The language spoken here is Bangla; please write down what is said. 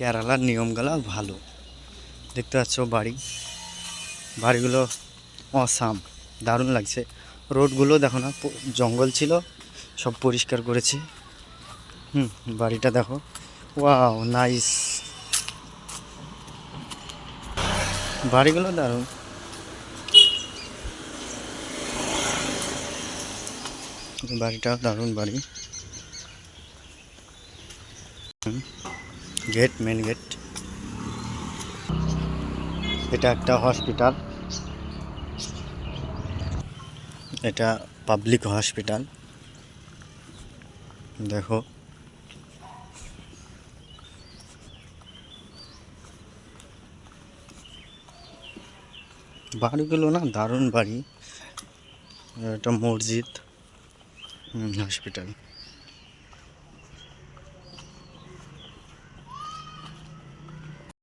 কেরালার নিয়মগুলো ভালো। দেখতে পাচ্ছ বাড়ি। বাড়িগুলো অসাম, দারুণ লাগছে। রোডগুলো দেখো না জঙ্গল ছিল, সব পরিষ্কার করেছে। হুম, বাড়িটা দেখো। Wow, nice. বাড়িগুলো দারুণ। বাড়িটা দারুণ বাড়ি। Gate main gate. এটা একটা হসপিটাল। এটা পাবলিক হসপিটাল। দেখো। বাড়িগুলো না দারুণ বাড়ি। এটা মসজিদ হসপিটাল।